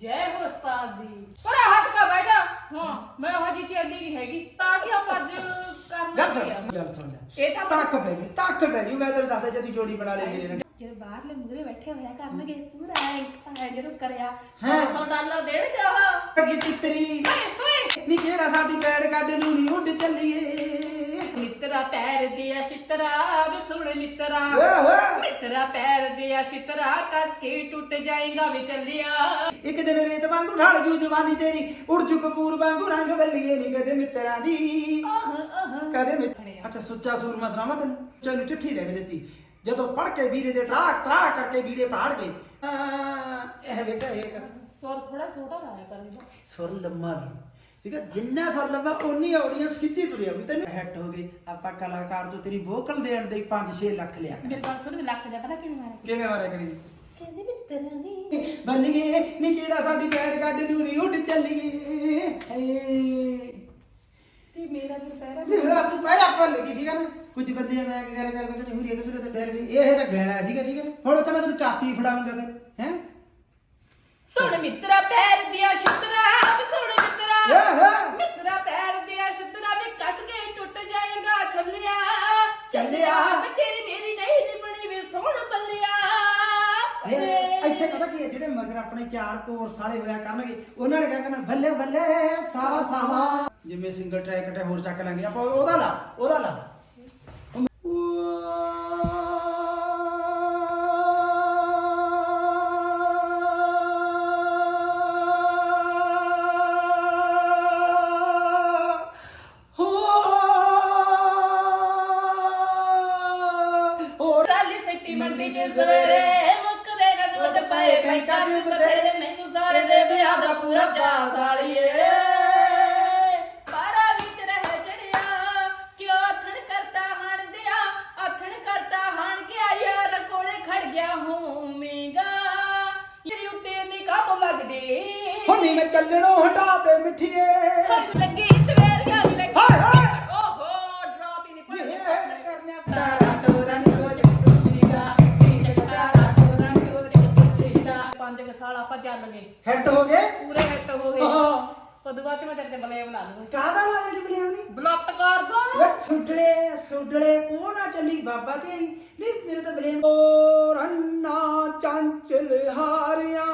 ਜੈ ਹੋ ਉਸਤਾਦ ਦੀ। ਪਰ ਹਟ ਕੇ ਬੈਠਾ। ਹਾਂ ਮੈਂ ਉਹ ਜੀ ਚੱਲੀ ਨਹੀਂ ਹੈਗੀ। ਤਾਂ ਕਿ ਆਪਾਂ ਅੱਜ ਕਰਨਾ ਗੱਲ ਸੁਣ ਕੀ ਆ? ਗੱਲ ਸੁਣ ਲੈ ਇਹ ਤਾਂ ਤੱਕ ਪੈ ਗਈ ਤੱਕ ਪੈ ਗਈ। ਮੈਂ ਤੈਨੂੰ ਦੱਸਦਾ ਜੇ ਤੂੰ ਜੋੜੀ ਬਣਾ ਲੈ ਮੇਰੇ ਨਾਲ। ਜਦੋਂ ਬਾਹਰਲੇ ਮੁਗਰੇ ਬੈਠੇ ਹੋਇਆ ਕਰਨਗੇ ਪੂਰਾ ਐ ਜਦੋਂ ਕਰਿਆ। ਹੈਂ? 100 ਡਾਲਰ ਦੇਣਗੇ ਉਹ। ਅੱਗੇ ਤਿੱਤਰੀ ਓਏ ਓਏ। ਨੀ ਕਿਹੜਾ ਸਾਡੀ ਪੈੜ ਕੱਢ ਨੂੰ ਨੀ ਉੱਡ ਚੱਲੀਏ। ਮਿੱਤਰਾ ਪੈਰ ਦਿਆ ਛਿਤਰਾ ਵੇ ਸੁਣ ਮਿੱਤਰਾ। ਮਿੱਤਰਾ ਪੈਰ ਦਿਆ ਛਿਤਰਾ ਕਸ ਕੇ ਟੁੱਟ ਜਾਏਗਾ ਵੇ ਚੱਲਿਆ। ਇੱਕ ਦਿਨ ਰੇਤ ਵਾਂਗੂ ਢਾਲ ਜੂ ਜਵਾਨੀ ਤੇਰੀ ਉੜ ਜੂ ਕਪੂਰ ਵਾਂਗੂ ਰੰਗ ਬੱਲੀਏ ਨੀ ਕਦੇ ਮਿੱਤਰਾਂ ਦੀ। ਕਦੇ ਮਿੱਤ ਅੱਛਾ ਸੁੱਚਾ ਸੂਰਮਾ ਸੁਣਾਵਾਂ ਤੈਨੂੰ? ਚਲੋ ਚਿੱਠੀ ਲਿਖ ਦਿੱਤੀ। ਜਦੋਂ ਪੜ ਕੇ ਵੀਰੇ ਦੇ ਤਰਾਕ ਤਰਾਕ ਕਰਕੇ ਵੀਰੇ ਪਾੜ ਗਏ। ਆ, ਇਹ ਬੇਟਾ ਇਹ ਕਰ। ਸੁਰ ਥੋੜਾ ਛੋਟਾ ਲਾਇਆ ਕਰ ਸੁਰ ਲੰਮਾ ਵੀ ਠੀਕ ਹੈ ਜਿੰਨਾ ਸੁਰ ਲੰਮਾ ਉਨੀ ਆਡੀਅנס ਖਿੱਚੀ ਤੁਰਿਆ ਵੀ ਤੈਨੂੰ ਹਿੱਟ ਹੋ ਗਈ। ਆਪਾਂ ਕਲਾਕਾਰ ਤੋਂ ਤੇਰੀ ਵੋਕਲ ਦੇਣ ਦੇ 5-6 ਲੱਖ ਲਿਆ। ਕਰ। ਮੇਰੇ ਕੋਲ ਸੁਣ ਲੱਖ ਜਾ ਪਤਾ ਕਿਵੇਂ ਮਾਰਿਆ ਕਿਵੇਂ ਮਾਰਿਆ ਕਰੀ ਕਹਿੰਦੇ ਮਿੱਤਰਾਂ ਦੀ ਬੱਲੀਏ ਨੀ ਕਿਹੜਾ ਸਾਡੀ ਬੈਠ ਗੱਡ ਨੂੰ ਉੱਡ ਚੱਲੀਏ। ਤੇ ਮੇਰਾ ਫਿਰ ਪੈਰਾ ਮੇਰਾ ਤੂੰ ਪਹਿਲਾਂ ਭੁੱਲ ਗਈ ਠੀਕ ਹੈ ਨਾ? ਕੁਝ ਬੰਦੇ ਮੈਂ ਕੀ ਗੱਲ ਕਰ ਮੈਂ ਕਿ ਹੁਰੀ ਕਿਸੇ ਤੇ ਡਰ ਗਈ ਇਹ ਤਾਂ ਗਹਿਣਾ ਸੀਗਾ ਠੀਕ ਹੈ ਨਾ? ਹੁਣ ਉੱਥੇ ਮੈਂ ਤੈਨੂੰ ਕਾਪੀ ਫੜਾਉਂਗਾ ਫਿਰ ਹੈ? ਸੁਣ ਮਿੱਤਰਾ ਪੈਰ ਦਿਆ ਛਿਤਰਾ ਵੇ ਸੁਣ ਮਿੱਤਰਾ ਏ ਹੋਏ ਮਿੱਤਰਾ ਪੈਰ ਦਿਆ ਛਿਤਰਾ ਵੀ ਕਸ ਕੇ ਟੁੱਟ ਜਾਏਗਾ ਛੱਲਿਆ ਚੱਲਿਆ। ਵੇ ਤੇਰੀ ਮੇਰੀ ਨਹੀਂ ਨਿਭਣੀ ਵੇ ਸੋਹਣ ਬੱਲਿਆ ਇੱਥੇ ਪਤਾ ਕੀ ਹੈ ਜਿਹੜੇ ਮਗਰ ਆਪਣੇ ਚਾਰ ਕੋਰਸ ਵਾਲੇ ਹੋਇਆ ਕਰਨਗੇ ਉਹਨਾਂ ਨੇ ਕਿਹਾ ਕਰਨਾ ਬੱਲੇ ਬੱਲੇ ਸਾਵਾ ਸਾਵਾ। ਜਿਵੇਂ ਸਿੰਗਲ ਟਰੈਕ ਤੇ ਹੋਰ ਚੱਕ ਲਾਂਗੇ ਆਪਾਂ ਉਹਦਾ ਲਾ ਉਹਦਾ ਲਾ। ਸੱਟੀ ਮੰਡੀ ਚ ਸਵੇਰੇ ਮੁੱਕਦੇ ਨਾ ਨੋਟ ਪਏ ਬੈਂਕਾਂ ਚ ਬਥੇਰੇ ਮੈਨੂੰ ਸਾਰੇ ਦੇ ਵਿਆਹ ਦਾ ਪੂਰਾ ਚਾਅ ਸਾਲੀਏ ਪਾਰਾ ਵਿੱਚ ਰਹਿ ਚੜਿਆ ਕਿਉਂ ਆਥਣ ਕਰਤਾ ਹਣ ਦਿਆ? ਆਥਣ ਕਰਤਾ ਹਣ ਗਿਆ ਯਾਰ ਕੋਲੇ ਖੜ ਗਿਆ ਹੋਵੇਂਗਾ ਤੇਰੀ ਉੱਤੇ ਨਿਕਾਹ ਤੋਂ ਲੱਗਦੇ। ਹੁਣੀ ਮੈਂ ਚੱਲਣੋਂ ਹਟਾ ਤੇ ਮਿੱਠੀਏ। ਕੁ ਸਾਲ ਆਪਾਂ ਚੱਲ ਗਏ। ਹਿੱਟ ਹੋ ਗਏ? ਪੂਰੇ ਹਿੱਟ ਹੋ ਗਏ। ਹਾਂ। ਉਦੋਂ ਬਾਅਦ ਚ ਮੈਂ ਤੇਰੇ ਤੇ ਬਲੇਮ ਲਾ ਦੂੰਗੀ। ਕਾਹਦਾ ਲਾ ਮੇਰੀ ਬਲਿਆਉ ਨਹੀਂ? ਬਲਾਤਕਾਰ ਦੋ। ਵੇ ਸੁਡਲੇ ਸੁਡਲੇ ਉਹ ਨਾ ਚੱਲੀ ਬਾਬਾ ਤੇ ਆਈ। ਨਹੀਂ ਮੇਰੇ ਤਾਂ ਬਲੇਮ। ਓ ਰੰਨਾ ਚੰਚਲ ਹਾਰਿਆਂ।